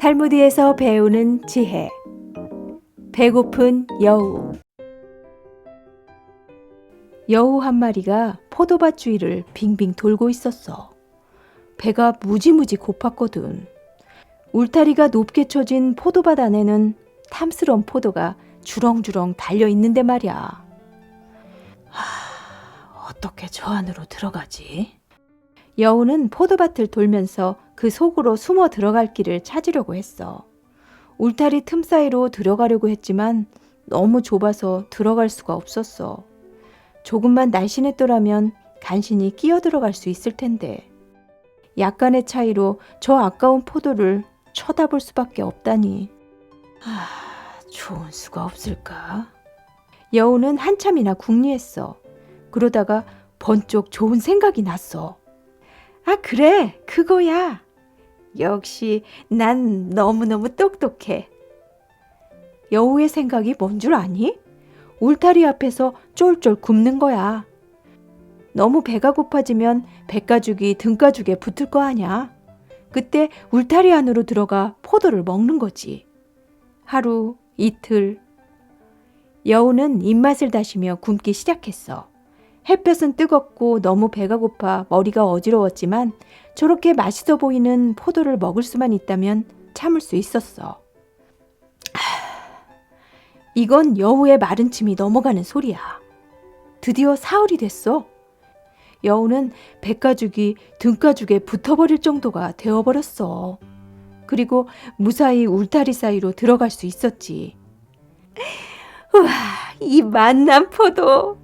탈무드에서 배우는 지혜. 배고픈 여우. 여우 한 마리가 포도밭 주위를 빙빙 돌고 있었어. 배가 무지무지 고팠거든. 울타리가 높게 쳐진 포도밭 안에는 탐스러운 포도가 주렁주렁 달려 있는데 말이야. 하, 어떻게 저 안으로 들어가지? 여우는 포도밭을 돌면서 그 속으로 숨어 들어갈 길을 찾으려고 했어. 울타리 틈 사이로 들어가려고 했지만 너무 좁아서 들어갈 수가 없었어. 조금만 날씬했더라면 간신히 끼어 들어갈 수 있을 텐데. 약간의 차이로 저 아까운 포도를 쳐다볼 수밖에 없다니. 아, 좋은 수가 없을까? 여우는 한참이나 궁리했어. 그러다가 번쩍 좋은 생각이 났어. 아, 그래, 그거야. 역시 난 너무너무 똑똑해. 여우의 생각이 뭔 줄 아니? 울타리 앞에서 쫄쫄 굶는 거야. 너무 배가 고파지면 배가죽이 등가죽에 붙을 거 아냐. 그때 울타리 안으로 들어가 포도를 먹는 거지. 하루, 이틀. 여우는 입맛을 다시며 굶기 시작했어. 햇볕은 뜨겁고 너무 배가 고파 머리가 어지러웠지만 저렇게 맛있어 보이는 포도를 먹을 수만 있다면 참을 수 있었어. 하, 이건 여우의 마른 침이 넘어가는 소리야. 드디어 사흘이 됐어. 여우는 배가죽이 등가죽에 붙어버릴 정도가 되어버렸어. 그리고 무사히 울타리 사이로 들어갈 수 있었지. 우와, 이 만난 포도!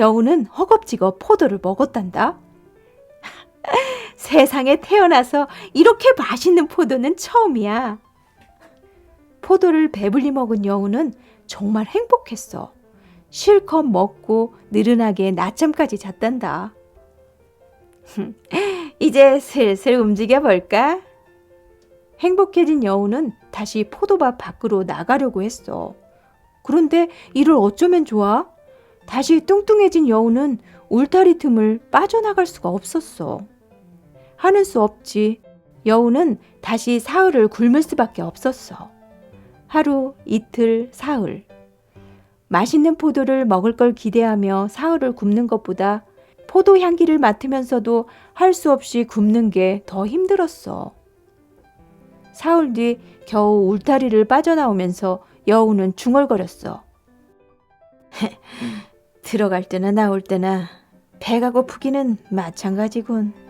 여우는 허겁지겁 포도를 먹었단다. 세상에 태어나서 이렇게 맛있는 포도는 처음이야. 포도를 배불리 먹은 여우는 정말 행복했어. 실컷 먹고 느른하게 낮잠까지 잤단다. 이제 슬슬 움직여 볼까? 행복해진 여우는 다시 포도밭 밖으로 나가려고 했어. 그런데 이를 어쩌면 좋아? 다시 뚱뚱해진 여우는 울타리 틈을 빠져나갈 수가 없었어. 하는 수 없지. 여우는 다시 사흘을 굶을 수밖에 없었어. 하루, 이틀, 사흘. 맛있는 포도를 먹을 걸 기대하며 사흘을 굶는 것보다 포도 향기를 맡으면서도 할 수 없이 굶는 게 더 힘들었어. 사흘 뒤 겨우 울타리를 빠져나오면서 여우는 중얼거렸어. 들어갈 때나 나올 때나 배가 고프기는 마찬가지군.